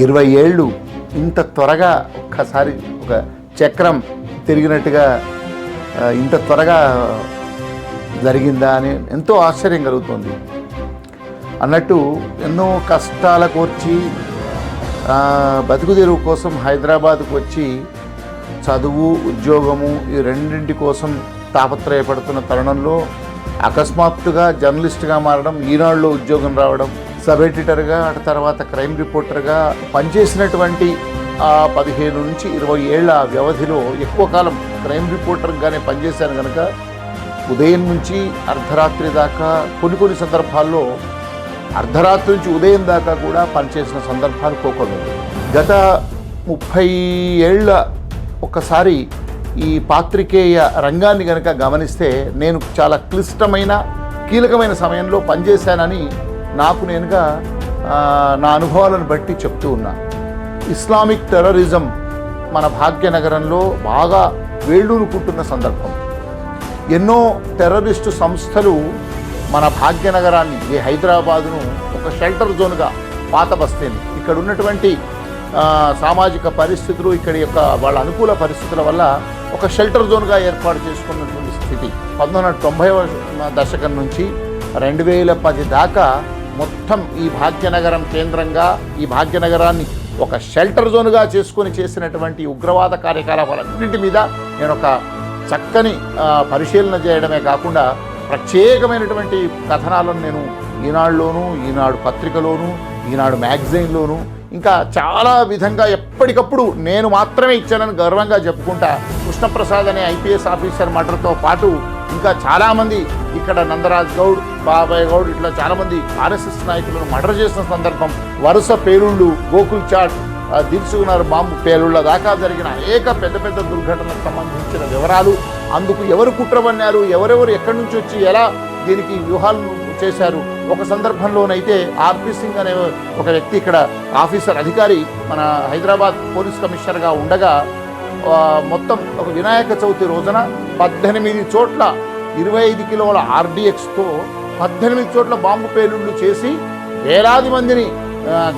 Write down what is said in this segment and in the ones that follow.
ఇరవై ఏళ్ళు ఇంత త్వరగా ఒక్కసారి ఒక చక్రం తిరిగినట్టుగా ఇంత త్వరగా జరిగిందా అని ఎంతో ఆశ్చర్యం కలుగుతుంది. అన్నట్టు ఎన్నో కష్టాల కోర్చి ఆ, బతుకు తెరువు కోసం హైదరాబాద్కు వచ్చి చదువు ఉద్యోగము ఈ రెండింటి కోసం తాపత్రయపడుతున్న తరుణంలో అకస్మాత్తుగా జర్నలిస్ట్గా మారడం ఈనాడులో ఉద్యోగం రావడం సబ్ ఎడిటర్గా అటు తర్వాత క్రైమ్ రిపోర్టర్గా పనిచేసినటువంటి ఆ పదిహేను నుంచి ఇరవై ఏళ్ళ వ్యవధిలో ఎక్కువ కాలం క్రైమ్ రిపోర్టర్గానే పనిచేశాను కనుక ఉదయం నుంచి అర్ధరాత్రి దాకా కొన్ని కొన్ని సందర్భాల్లో అర్ధరాత్రి నుంచి ఉదయం దాకా కూడా పనిచేసిన సందర్భాలు కోకొల్లు గత ముప్పై ఏళ్ళ ఒకసారి ఈ పాత్రికేయ రంగాన్ని కనుక గమనిస్తే నేను చాలా క్లిష్టమైన కీలకమైన సమయంలో పనిచేశానని నాకు నేనుగా నా అనుభవాలను బట్టి చెప్తూ ఉన్నా. ఇస్లామిక్ టెర్రరిజం మన భాగ్యనగరంలో బాగా వేళ్ళూనుకుంటున్న సందర్భం. ఎన్నో టెర్రరిస్టు సంస్థలు మన భాగ్యనగరాన్ని ఈ హైదరాబాదును ఒక షెల్టర్ జోన్గా పాత బస్తీని ఇక్కడ ఉన్నటువంటి సామాజిక పరిస్థితులు ఇక్కడ యొక్క వాళ్ళ అనుకూల పరిస్థితుల వల్ల ఒక షెల్టర్ జోన్గా ఏర్పాటు చేసుకున్నటువంటి స్థితి. పంతొమ్మిది వందల తొంభై దశకం నుంచి రెండు వేల పది దాకా మొత్తం ఈ భాగ్యనగరం కేంద్రంగా ఈ భాగ్యనగరాన్ని ఒక షెల్టర్ జోన్గా చేసుకొని చేసినటువంటి ఉగ్రవాద కార్యకలాపాలన్నింటి మీద నేను ఒక చక్కని పరిశీలన చేయడమే కాకుండా ప్రత్యేకమైనటువంటి కథనాలను నేను ఈనాడులోను ఈనాడు పత్రికలోను ఈనాడు మ్యాగజైన్లోను ఇంకా చాలా విధంగా ఎప్పటికప్పుడు నేను మాత్రమే ఇచ్చానని గర్వంగా చెప్పుకుంటా. కృష్ణప్రసాద్ అనే ఐపీఎస్ ఆఫీసర్ మర్డర్తో పాటు ఇంకా చాలామంది ఇక్కడ నందరాజ్ గౌడ్ బాబాయ్ గౌడ్ ఇట్లా చాలామంది ఆర్ఎస్ఎస్ నాయకులను మర్డర్ చేసిన సందర్భం వరుస పేలుళ్ళు గోకుల్ చాట్ ఆ, దిల్సుకున్నారు బాంబు పేలుళ్ళ దాకా జరిగిన అనేక పెద్ద పెద్ద దుర్ఘటనలకు సంబంధించిన వివరాలు. అందుకు ఎవరు కుట్రవన్నారు ఎవరెవరు ఎక్కడి నుంచి వచ్చి ఎలా దీనికి వ్యూహాలు చేశారు? ఒక సందర్భంలోనైతే ఆర్పీ సింగ్ అనే ఒక వ్యక్తి ఇక్కడ ఆఫీసర్ అధికారి మన హైదరాబాద్ పోలీస్ కమిషనర్గా ఉండగా మొత్తం ఒక వినాయక చవితి రోజున పద్దెనిమిది చోట్ల ఇరవై ఐదు కిలోల ఆర్డిఎక్స్తో పద్దెనిమిది చోట్ల బాంబు పేలుళ్ళు చేసి వేలాది మందిని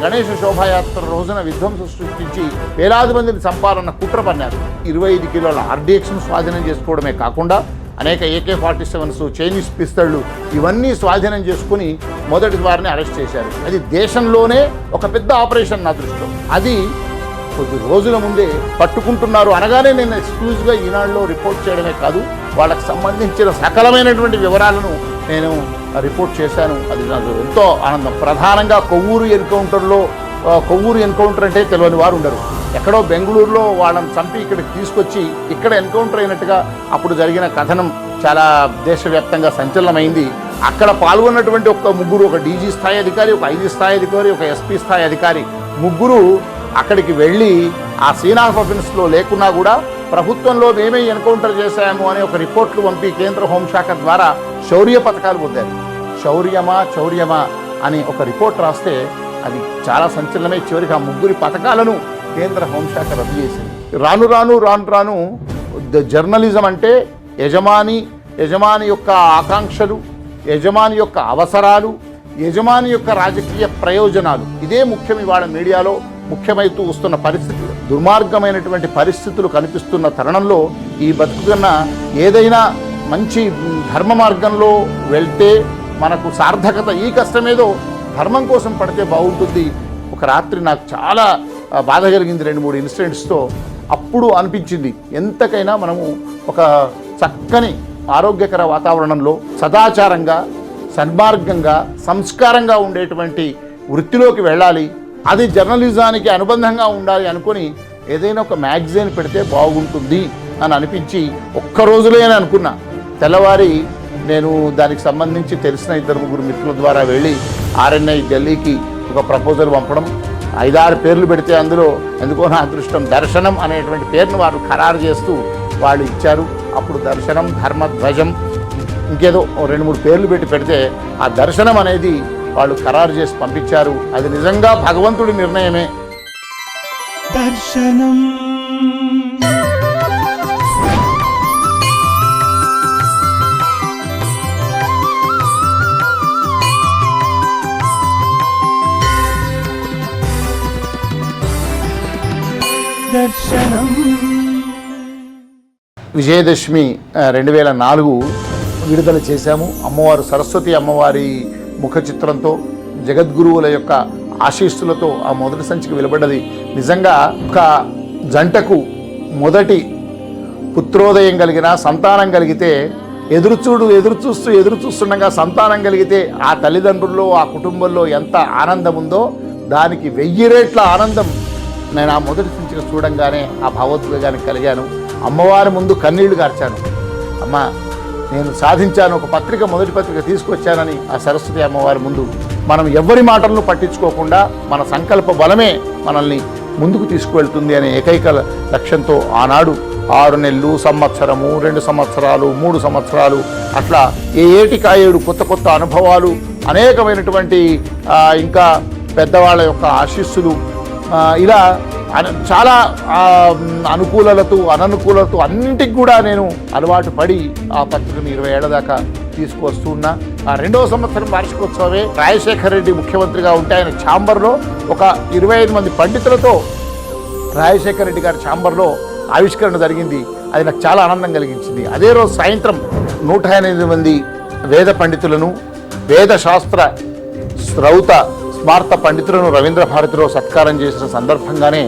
గణేష శోభాయాత్ర రోజున విధ్వంసం సృష్టించి వేలాది మందిని చంపాలన్న కుట్ర పన్నారు ఇరవై ఐదు కిలోల ఆర్డిఎక్స్ను స్వాధీనం చేసుకోవడమే కాకుండా అనేక ఏకే ఫార్టీ సెవెన్స్ చైనీస్ పిస్తళ్ళు ఇవన్నీ స్వాధీనం చేసుకుని మొదటి వారిని అరెస్ట్ చేశారు. అది దేశంలోనే ఒక పెద్ద ఆపరేషన్ నా దృష్టిలో. అది కొద్ది రోజుల ముందే పట్టుకుంటున్నారు అనగానే నేను ఎక్స్క్లూజివ్గా ఈనాడులో రిపోర్ట్ చేయడమే కాదు వాళ్ళకి సంబంధించిన సకలమైనటువంటి వివరాలను నేను రిపోర్ట్ చేశాను. అది నాకు ఎంతో ఆనందం. ప్రధానంగా కొవ్వూరు ఎన్కౌంటర్లో కొవ్వూరు ఎన్కౌంటర్ అంటే తెలియని వారు ఉండరు. ఎక్కడో బెంగళూరులో వాళ్ళని చంపి ఇక్కడికి తీసుకొచ్చి ఇక్కడ ఎన్కౌంటర్ అయినట్టుగా అప్పుడు జరిగిన కథనం చాలా దేశవ్యాప్తంగా సంచలనమైంది. అక్కడ పాల్గొన్నటువంటి ఒక ముగ్గురు ఒక డీజీ స్థాయి అధికారి ఒక ఐజీ స్థాయి అధికారి ఒక ఎస్పీ స్థాయి అధికారి ముగ్గురు అక్కడికి వెళ్ళి ఆ సీన్ ఆఫ్ అఫెన్స్లో లేకున్నా కూడా ప్రభుత్వంలో మేమే ఎన్కౌంటర్ చేశాము అనే ఒక రిపోర్ట్లు పంపి కేంద్ర హోంశాఖ ద్వారా శౌర్య పథకాలు పొందారు. శౌర్యమా చౌర్యమా అని ఒక రిపోర్ట్ రాస్తే అది చాలా సంచలనమే. చివరికి ఆ ముగ్గురి పథకాలను కేంద్ర హోంశాఖ రద్దు చేసింది. రాను రాను రాను రాను జర్నలిజం అంటే యజమాని యజమాని యొక్క ఆకాంక్షలు యజమాని యొక్క అవసరాలు యజమాని యొక్క రాజకీయ ప్రయోజనాలు. ఇదే ముఖ్యం ఇవాళ మీడియాలో. ముఖ్యమైతూ వస్తున్న పరిస్థితులు. దుర్మార్గమైనటువంటి పరిస్థితులు కనిపిస్తున్న తరుణంలో ఈ బతుకున్న ఏదైనా మంచి ధర్మ మార్గంలో వెళ్తే మనకు సార్థకత ఈ కష్టమేదో ధర్మం కోసం పడితే బాగుంటుంది. ఒక రాత్రి నాకు చాలా బాధ కలిగింది రెండు మూడు ఇన్సిడెంట్స్తో. అప్పుడు అనిపించింది ఎంతకైనా మనము ఒక చక్కని ఆరోగ్యకర వాతావరణంలో సదాచారంగా సన్మార్గంగా సంస్కారంగా ఉండేటువంటి వృత్తిలోకి వెళ్ళాలి. అది జర్నలిజానికి అనుబంధంగా ఉండాలి అనుకొని ఏదైనా ఒక మ్యాగజైన్ పెడితే బాగుంటుంది అని అనిపించి ఒక్క రోజులోనే అనుకున్నా. తెల్లవారి నేను దానికి సంబంధించి తెలిసిన ఇద్దరు ముగ్గురు మిత్రుల ద్వారా వెళ్ళి ఆర్ఎన్ఐ ఢిల్లీకి ఒక ప్రపోజల్ పంపడం. ఐదారు పేర్లు పెడితే అందులో ఎందుకో నా అదృష్టం దర్శనం అనేటువంటి పేరును వారు ఖరారు చేస్తూ వాళ్ళు ఇచ్చారు. అప్పుడు దర్శనం ధర్మధ్వజం ఇంకేదో రెండు మూడు పేర్లు పెట్టి పెడితే ఆ దర్శనం అనేది వాళ్ళు ఖరారు చేసి పంపించారు. అది నిజంగా భగవంతుడి నిర్ణయమే. దర్శనం. దర్శనం. విజయదశమి రెండు వేల నాలుగు విడుదల చేశాము. అమ్మవారు సరస్వతి అమ్మవారి ముఖ చిత్రంతో జగద్గురువుల యొక్క ఆశీస్సులతో ఆ మొదటి సంచికి వెలువడ్డది. నిజంగా ఒక జంటకు మొదటి పుత్రోదయం కలిగిన సంతానం కలిగితే ఎదురుచూడు ఎదురు చూస్తూ ఎదురు చూస్తుండగా సంతానం కలిగితే ఆ తల్లిదండ్రుల్లో ఆ కుటుంబంలో ఎంత ఆనందం ఉందో దానికి వెయ్యి రేట్ల ఆనందం నేను ఆ మొదటి సంచిక చూడంగానే ఆ భావోద్వేగానికి కలిగాను. అమ్మవారి ముందు కన్నీళ్ళు గార్చాను. అమ్మ నేను సాధించాను ఒక పత్రిక మొదటి పత్రిక తీసుకొచ్చానని ఆ సరస్వతి అమ్మవారి ముందు మనం ఎవరి మాటలను పట్టించుకోకుండా మన సంకల్ప బలమే మనల్ని ముందుకు తీసుకువెళ్తుంది అనే ఏకైక లక్ష్యంతో ఆనాడు ఆరు నెలలు సంవత్సరము రెండు సంవత్సరాలు మూడు సంవత్సరాలు అట్లా ఏ ఏటికాయేడు కొత్త కొత్త అనుభవాలు అనేకమైనటువంటి ఇంకా పెద్దవాళ్ళ యొక్క ఆశీస్సులు ఇలా చాలా అనుకూలలతో అననుకూలతో అన్నింటికి కూడా నేను అలవాటు పడి ఆ పత్రికను ఇరవై ఏళ్ళ దాకా తీసుకువస్తున్నా ఆ రెండవ సంవత్సరం వార్షికోత్సవమే రాజశేఖర రెడ్డి ముఖ్యమంత్రిగా ఉంటే ఆయన ఛాంబర్లో ఒక ఇరవై ఐదు మంది పండితులతో రాజశేఖర రెడ్డి గారి ఛాంబర్లో ఆవిష్కరణ జరిగింది. అది నాకు చాలా ఆనందం కలిగించింది. అదే రోజు సాయంత్రం నూట ఎనిమిది మంది వేద పండితులను వేద శాస్త్ర శ్రౌత స్మార్త పండితులను రవీంద్ర భారతిలో సత్కారం చేసిన సందర్భంగానే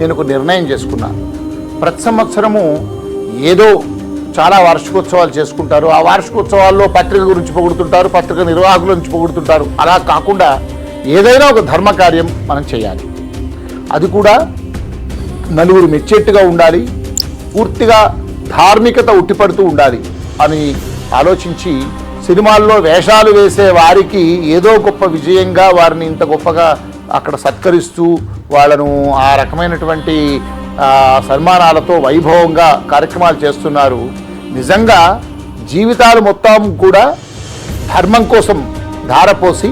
నేను ఒక నిర్ణయం చేసుకున్నాను ప్రతి సంవత్సరము ఏదో చాలా వార్షికోత్సవాలు చేసుకుంటారు. ఆ వార్షికోత్సవాల్లో పత్రిక గురించి పొగుడుతుంటారు పత్రిక నిర్వాహకుల గురించి పొగుడుతుంటారు. అలా కాకుండా ఏదైనా ఒక ధర్మ కార్యం మనం చేయాలి. అది కూడా నలుగురు మెచ్చేట్టుగా ఉండాలి పూర్తిగా ధార్మికత ఉట్టిపడుతూ ఉండాలి అని ఆలోచించి సినిమాల్లో వేషాలు వేసే వారికి ఏదో గొప్ప విజయంగా వారిని ఇంత గొప్పగా అక్కడ సత్కరిస్తూ వాళ్ళను ఆ రకమైనటువంటి సన్మానాలతో వైభవంగా కార్యక్రమాలు చేస్తున్నారు. నిజంగా జీవితాలు మొత్తం కూడా ధర్మం కోసం ధారపోసి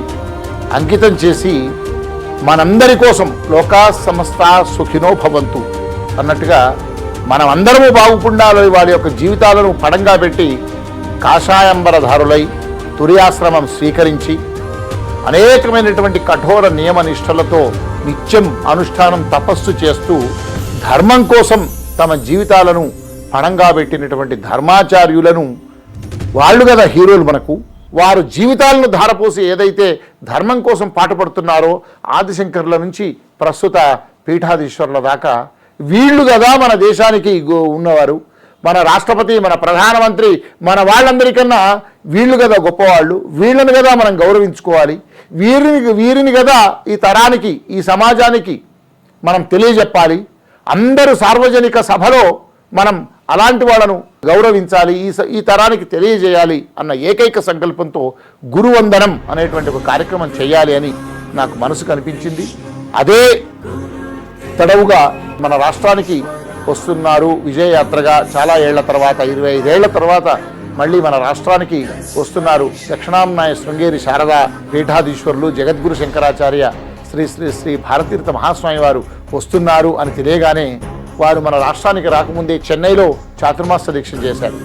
అంకితం చేసి మనందరి కోసం లోకా సమస్త సుఖినో భవంతు అన్నట్టుగా మనం అందరము బాగుపడాలని వారి యొక్క జీవితాలను పడంగా పెట్టి కాషాయంబరధారులై తురియాశ్రమం స్వీకరించి అనేకమైనటువంటి కఠోర నియమ నిష్టలతో నిత్యం అనుష్ఠానం తపస్సు చేస్తూ ధర్మం కోసం తమ జీవితాలను పణంగా పెట్టినటువంటి ధర్మాచార్యులను వాళ్ళు కదా హీరోలు మనకు వారు జీవితాలను ధారపోసి ఏదైతే ధర్మం కోసం పాటుపడుతున్నారో ఆదిశంకర్ల నుంచి ప్రస్తుత పీఠాధీశ్వరుల దాకా వీళ్ళు కదా మన దేశానికి గో- ఉన్నవారు. మన రాష్ట్రపతి మన ప్రధానమంత్రి మన వాళ్ళందరికన్నా వీళ్ళు కదా గొప్పవాళ్ళు వీళ్ళని కదా మనం గౌరవించుకోవాలి. వీరిని వీరిని కదా ఈ తరానికి ఈ సమాజానికి మనం తెలియజెప్పాలి. అందరూ సార్వజనిక సభలో మనం అలాంటి వాళ్ళను గౌరవించాలి ఈ స- ఈ తరానికి తెలియజేయాలి అన్న ఏకైక సంకల్పంతో గురువందనం అనేటువంటి ఒక కార్యక్రమం చేయాలి అని నాకు మనసు కనిపించింది అదే తడవుగా మన రాష్ట్రానికి వస్తున్నారు. విజయయాత్రగా చాలా ఏళ్ళ తర్వాత ఇరవై ఐదేళ్ళ తర్వాత మళ్ళీ మన రాష్ట్రానికి వస్తున్నారు. దక్షిణాంనాయ శృంగేరి శారద పీఠాధీశ్వరులు జగద్గురు శంకరాచార్య శ్రీ శ్రీ శ్రీ భారతీర్థ మహాస్వామి వారు వస్తున్నారు అని తెలియగానే వారు మన రాష్ట్రానికి రాకముందే చెన్నైలో చాతుర్మాస దీక్ష చేశారు.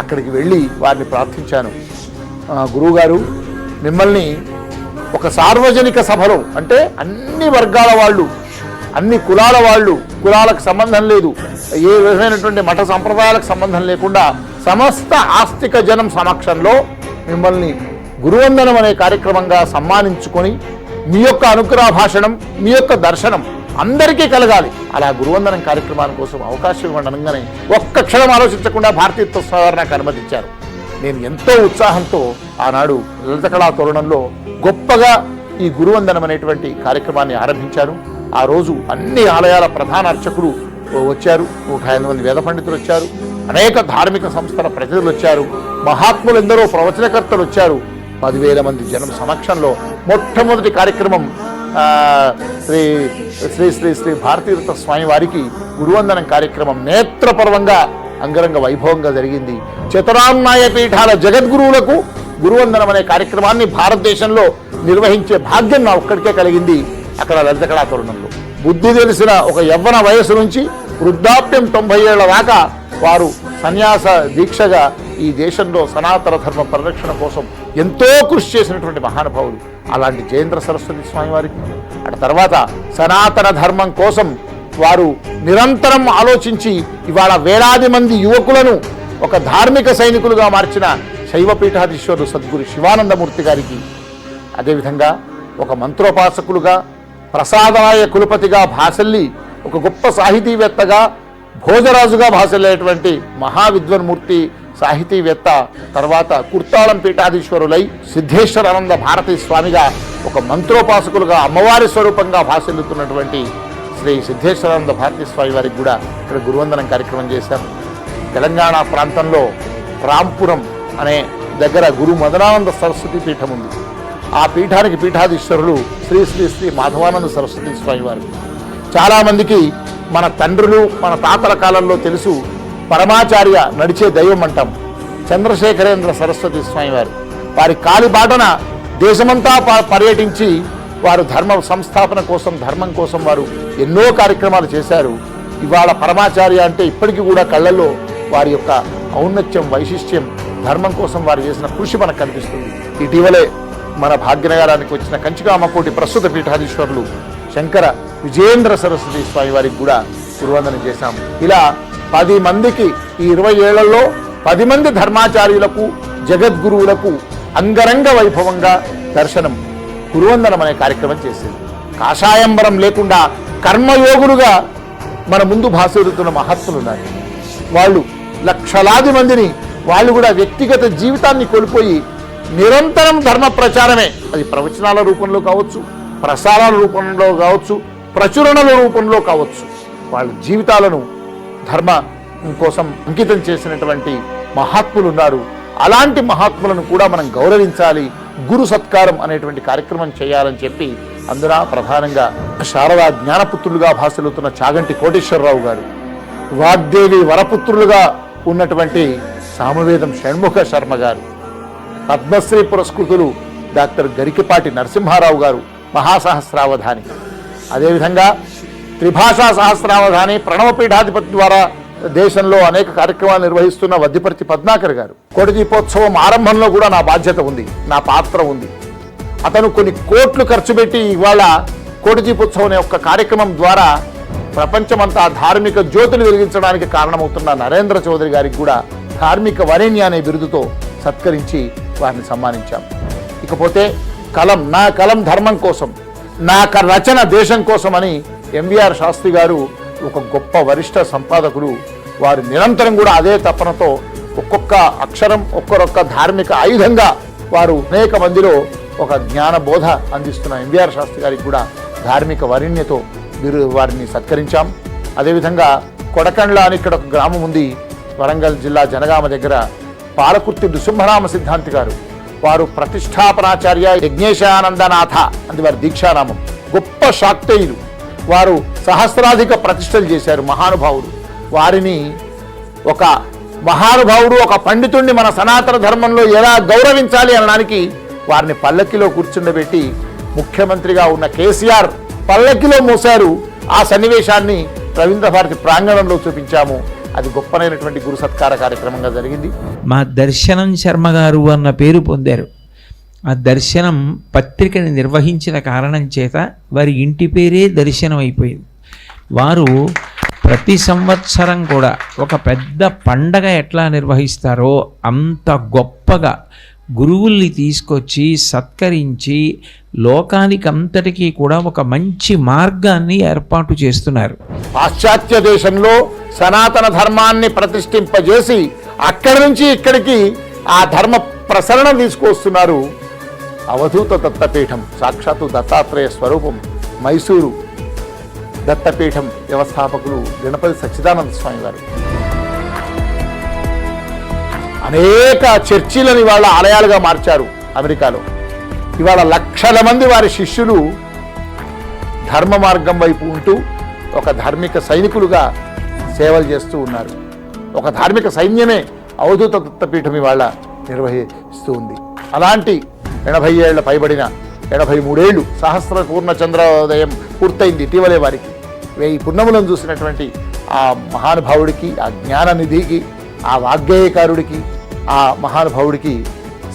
అక్కడికి వెళ్ళి వారిని ప్రార్థించాను. గురువుగారు మిమ్మల్ని ఒక సార్వజనిక సభలో అంటే అన్ని వర్గాల వాళ్ళు అన్ని కులాల వాళ్ళు కులాలకు సంబంధం లేదు. ఏ విధమైనటువంటి మఠ సంప్రదాయాలకు సంబంధం లేకుండా సమస్త ఆస్తిక జనం సమక్షంలో మిమ్మల్ని గురువందనం అనే కార్యక్రమంగా సమ్మానించుకొని మీ యొక్క అనుగ్రహ భాషణం మీ యొక్క దర్శనం అందరికీ కలగాలి. అలా గురువందనం కార్యక్రమాల కోసం అవకాశం ఇవ్వండి అనగానే ఒక్క క్షణం ఆలోచించకుండా భారతీయత్వ స్వామి నాకు అనుమతించారు నేను ఎంతో ఉత్సాహంతో ఆనాడు లలిత కళా తోరణంలో గొప్పగా ఈ గురువందనం అనేటువంటి కార్యక్రమాన్ని ఆరంభించాను. ఆ రోజు అన్ని ఆలయాల ప్రధాన అర్చకులు వచ్చారు. నూట ఐదు మంది వేద పండితులు వచ్చారు. అనేక ధార్మిక సంస్థల ప్రతినిధులు వచ్చారు. మహాత్ములు ఎందరో ప్రవచనకర్తలు వచ్చారు. పదివేల మంది జనం సమక్షంలో మొట్టమొదటి కార్యక్రమం శ్రీ శ్రీ శ్రీ శ్రీ భారతీరథ స్వామి వారికి గురువందనం కార్యక్రమం నేత్రపర్వంగా అంగరంగ వైభవంగా జరిగింది. చతురాన్నాయ పీఠాల జగద్గురువులకు గురువందనం అనే కార్యక్రమాన్ని భారతదేశంలో నిర్వహించే భాగ్యం నా ఒక్కడికే కలిగింది. అక్కడ లలిత కళాతరుణంలో బుద్ధి తెలిసిన ఒక యవ్వన వయసు నుంచి వృద్ధాప్యం తొంభై ఏళ్ళ దాకా వారు సన్యాస దీక్షగా ఈ దేశంలో సనాతన ధర్మ పరిరక్షణ కోసం ఎంతో కృషి చేసినటువంటి మహానుభావులు. అలాంటి జయేంద్ర సరస్వతి స్వామి వారికి. అటు తర్వాత సనాతన ధర్మం కోసం వారు నిరంతరం ఆలోచించి ఇవాళ వేలాది మంది యువకులను ఒక ధార్మిక సైనికులుగా మార్చిన శైవపీఠాధీశ్వరుడు సద్గురు శివానందమూర్తి గారికి. అదేవిధంగా ఒక మంత్రోపాసకులుగా ప్రసాదాయ కులపతిగా భాసల్లి ఒక గొప్ప సాహితీవేత్తగా భోజరాజుగా భాసల్లేటువంటి మహావిద్వన్మూర్తి సాహితీవేత్త తర్వాత కుర్తాళం పీఠాధీశ్వరులై సిద్ధేశ్వరానంద భారతీ స్వామిగా ఒక మంత్రోపాసకులుగా అమ్మవారి స్వరూపంగా భాసిల్లుతున్నటువంటి శ్రీ సిద్ధేశ్వరానంద భారతీ స్వామి వారికి కూడా ఇక్కడ గురువందనం కార్యక్రమం చేశారు తెలంగాణ ప్రాంతంలో రాంపురం అనే దగ్గర గురు మదనానంద సరస్వతి పీఠం ఉంది. ఆ పీఠానికి పీఠాధీశ్వరులు శ్రీ శ్రీ శ్రీ మాధవానంద సరస్వతి స్వామివారు చాలామందికి మన తండ్రులు మన తాతల కాలంలో తెలుసు పరమాచార్య నడిచే దైవం అంటాం చంద్రశేఖరేంద్ర సరస్వతి స్వామివారు వారి. కాలిబాటన దేశమంతా ప- పర్యటించి వారు ధర్మ సంస్థాపన కోసం ధర్మం కోసం వారు ఎన్నో కార్యక్రమాలు చేశారు. ఇవాళ పరమాచార్య అంటే ఇప్పటికీ కూడా కళ్ళల్లో వారి యొక్క ఔన్నత్యం వైశిష్ట్యం ధర్మం కోసం వారు చేసిన కృషి మనకు కనిపిస్తుంది. ఇటీవలే మన భాగ్యనగరానికి వచ్చిన కంచికామకోటి ప్రస్తుత పీఠాధీశ్వరులు శంకర విజయేంద్ర సరస్వతి స్వామి వారికి కూడా గురువందన చేశాం. ఇలా పది మందికి ఈ ఇరవై ఏళ్ళలో పది మంది ధర్మాచార్యులకు జగద్గురువులకు అంగరంగ వైభవంగా దర్శనం గురువందనం అనే కార్యక్రమం చేసింది. కాషాయంబరం లేకుండా కర్మయోగులుగా మన ముందు భాసరుతున్న మహత్తులు ఉన్నారు. వాళ్ళు లక్షలాది మందిని వాళ్ళు కూడా వ్యక్తిగత జీవితాన్ని కోల్పోయి నిరంతరం ధర్మ ప్రచారమే. అది ప్రవచనాల రూపంలో కావచ్చు ప్రసారాల రూపంలో కావచ్చు ప్రచురణల రూపంలో కావచ్చు. వాళ్ళ జీవితాలను ధర్మ కోసం అంకితం చేసినటువంటి మహాత్ములు ఉన్నారు. అలాంటి మహాత్ములను కూడా మనం గౌరవించాలి. గురు సత్కారం అనేటువంటి కార్యక్రమం చేయాలని చెప్పి అందున ప్రధానంగా శారదా జ్ఞానపుత్రులుగా భాసలుతున్న చాగంటి కోటేశ్వరరావు గారు వాగ్దేవి వరపుత్రులుగా ఉన్నటువంటి సామవేదం షణ్ముఖ శర్మ గారు పద్మశ్రీ పురస్కృతులు డాక్టర్ గరికిపాటి నరసింహారావు గారు మహాసహస్రావధాని. అదేవిధంగా త్రిభాషా సహస్రావధాని ప్రణవపీఠాధిపతి ద్వారా దేశంలో అనేక కార్యక్రమాలు నిర్వహిస్తున్న వద్దిపర్తి పద్మాకర్ గారు. కోటి దీపోత్సవం ఆరంభంలో కూడా నా బాధ్యత ఉంది నా పాత్ర ఉంది. అతను కొన్ని కోట్లు ఖర్చు పెట్టి ఇవాళ కోటి దీపోత్సవం అనే ఒక కార్యక్రమం ద్వారా ప్రపంచమంతా ధార్మిక జ్యోతులు వెలిగించడానికి కారణమవుతున్న నరేంద్ర చౌదరి గారికి కూడా ధార్మిక వరేణ్య అనే బిరుదుతో సత్కరించి వారిని సన్మానించాం. ఇకపోతే కలం నా కలం ధర్మం కోసం నా క- రచన దేశం కోసం అని ఎంవిఆర్ శాస్త్రి గారు ఒక గొప్ప వరిష్ట సంపాదకులు వారు నిరంతరం కూడా అదే తపనతో ఒక్కొక్క అక్షరం ఒక్కొక్క ధార్మిక ఆయుధంగా వారు అనేక మందిలో ఒక జ్ఞాన బోధ అందిస్తున్న ఎంవిఆర్ శాస్త్రి గారికి కూడా ధార్మిక వరిణ్యతో వీరు వారిని సత్కరించాం. అదేవిధంగా కొడకండ్ల అని ఇక్కడ ఒక గ్రామం ఉంది వరంగల్ జిల్లా జనగామ దగ్గర పాలకుర్తి నృసింహరామ సిద్ధాంతి గారు. వారు ప్రతిష్టాపనాచార్య యజ్ఞేశానందనాథ అంది వారి దీక్షానామం. గొప్ప శాక్తేయులు. వారు సహస్రాధిక ప్రతిష్టలు చేశారు మహానుభావుడు. వారిని ఒక మహానుభావుడు ఒక పండితుణ్ణి మన సనాతన ధర్మంలో ఎలా గౌరవించాలి అనడానికి వారిని పల్లకిలో కూర్చుండబెట్టి ముఖ్యమంత్రిగా ఉన్న కేసీఆర్ పల్లకిలో మూశారు. ఆ సన్నివేశాన్ని రవీంద్ర భారతి ప్రాంగణంలో చూపించాము. అది గొప్పనైనటువంటి గురు సత్కార కార్యక్రమంగా జరిగింది. మా దర్శనం శర్మ గారు అన్న పేరు పొందారు. ఆ దర్శనం పత్రికని నిర్వహించిన కారణం చేత వారి ఇంటి పేరే దర్శనం అయిపోయింది వారు ప్రతి సంవత్సరం కూడా ఒక పెద్ద పండగ ఎట్లా నిర్వహిస్తారో అంత గొప్పగా గురువుల్ని తీసుకొచ్చి సత్కరించి లోకానికి అంతటికీ కూడా ఒక మంచి మార్గాన్ని ఏర్పాటు చేస్తున్నారు. పాశ్చాత్య దేశంలో సనాతన ధర్మాన్ని ప్రతిష్ఠింపజేసి అక్కడి నుంచి ఇక్కడికి ఆ ధర్మ ప్రసరణ తీసుకొస్తున్నారు అవధూత దత్తపీఠం సాక్షాత్తు దత్తాత్రేయ స్వరూపం మైసూరు దత్తపీఠం వ్యవస్థాపకులు గణపతి సచ్చిదానంద స్వామి వారు అనేక చర్చిలను ఇవాళ ఆలయాలుగా మార్చారు అమెరికాలో. ఇవాళ లక్షల మంది వారి శిష్యులు ధర్మ మార్గం వైపు ఉంటూ ఒక ధార్మిక సైనికులుగా సేవలు చేస్తూ ఉన్నారు. ఒక ధార్మిక సైన్యమే అవధూత దత్తపీఠం ఇవాళ నిర్వహిస్తూ ఉంది. అలాంటి ఎనభై ఏళ్ళ పైబడిన ఎనభై మూడేళ్ళు సహస్ర పూర్ణ చంద్రోదయం పూర్తయింది ఇటీవలే వారికి. వెయ్యి పున్నములను చూసినటువంటి ఆ మహానుభావుడికి ఆ జ్ఞాననిధికి ఆ వాగ్గేయకారుడికి ఆ మహానుభావుడికి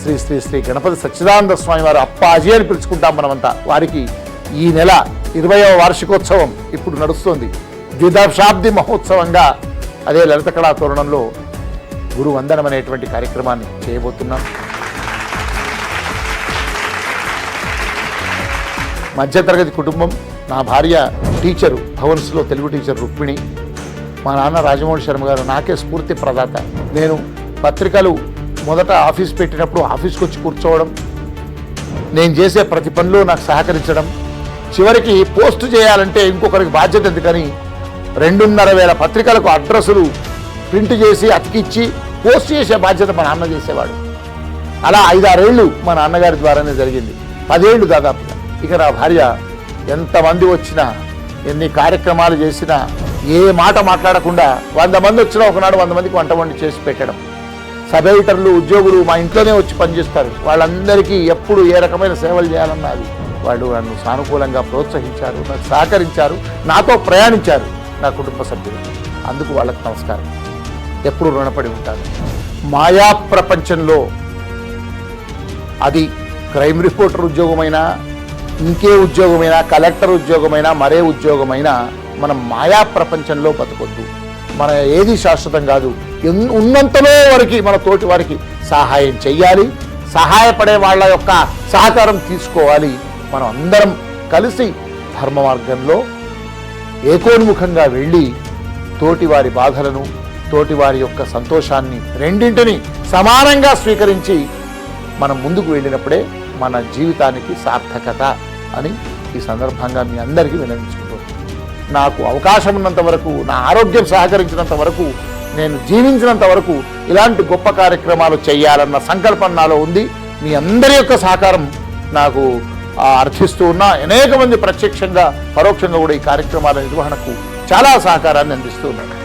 శ్రీ శ్రీ శ్రీ గణపతి సచ్చిదానంద స్వామి వారు అప్పాజీ అని పిలుచుకుంటాం మనమంతా. వారికి ఈ నెల ఇరవయవ వార్షికోత్సవం ఇప్పుడు నడుస్తోంది. ద్విదశాబ్ది మహోత్సవంగా అదే లలిత కళా తోరణంలో గురు వందనం అనేటువంటి కార్యక్రమాన్ని చేయబోతున్నాం. మధ్యతరగతి కుటుంబం నా భార్య టీచరు భవన్స్లో తెలుగు టీచర్ రుక్మిణి మా నాన్న రాజమౌళి శర్మ గారు నాకే స్ఫూర్తి ప్రదాత. నేను పత్రికలు మొదట ఆఫీస్ పెట్టినప్పుడు ఆఫీస్కి వచ్చి కూర్చోవడం నేను చేసే ప్రతి పనిలో నాకు సహకరించడం చివరికి పోస్ట్ చేయాలంటే ఇంకొకరికి బాధ్యత ఎందుకని రెండున్నర వేల పత్రికలకు అడ్రస్సులు ప్రింట్ చేసి అతికిచ్చి పోస్ట్ చేసే బాధ్యత మా నాన్న చేసేవాడు. అలా ఐదారేళ్ళు మా నాన్నగారి ద్వారానే జరిగింది. పదేళ్ళు దాదాపుగా. ఇక నా భార్య ఎంతమంది వచ్చినా ఎన్ని కార్యక్రమాలు చేసినా ఏ మాట మాట్లాడకుండా వంద మంది వచ్చినా ఒకనాడు వంద మందికి వంట వండి చేసి పెట్టడం. సబేటర్లు ఉద్యోగులు మా ఇంట్లోనే వచ్చి పనిచేస్తారు. వాళ్ళందరికీ ఎప్పుడు ఏ రకమైన సేవలు చేయాలన్నది. వాళ్ళు నన్ను సానుకూలంగా ప్రోత్సహించారు నాకు సహకరించారు నాతో ప్రయాణించారు నా కుటుంబ సభ్యులు. అందుకు వాళ్ళకి నమస్కారం. ఎప్పుడు రుణపడి ఉంటాను మాయా ప్రపంచంలో అది క్రైమ్ రిపోర్టర్ ఉద్యోగమైనా ఇంకే ఉద్యోగమైనా కలెక్టర్ ఉద్యోగమైనా మరే ఉద్యోగమైనా మనం మాయా ప్రపంచంలో బతకొద్దు. మన ఏది శాశ్వతం కాదు. ఎన్- ఉన్నంతలో వరకు మన తోటి వారికి సహాయం చెయ్యాలి. సహాయపడే వాళ్ళ యొక్క సహకారం తీసుకోవాలి. మనం అందరం కలిసి ధర్మ మార్గంలో ఏకోన్ముఖంగా వెళ్ళి తోటి వారి బాధలను తోటి వారి యొక్క సంతోషాన్ని రెండింటిని సమానంగా స్వీకరించి మనం ముందుకు వెళ్ళినప్పుడే మన జీవితానికి సార్థకత అని ఈ సందర్భంగా మీ అందరికీ వినవించుకుంటున్నాను నాకు అవకాశం ఉన్నంత వరకు నా ఆరోగ్యం సహకరించినంత వరకు నేను జీవించినంత వరకు ఇలాంటి గొప్ప కార్యక్రమాలు చేయాలన్న సంకల్పం నాలో ఉంది. మీ అందరి యొక్క సహకారం నాకు అర్థిస్తూ ఉన్నా. అనేక మంది ప్రత్యక్షంగా పరోక్షంగా కూడా ఈ కార్యక్రమాల నిర్వహణకు చాలా సహకారాన్ని అందిస్తూ ఉన్నారు.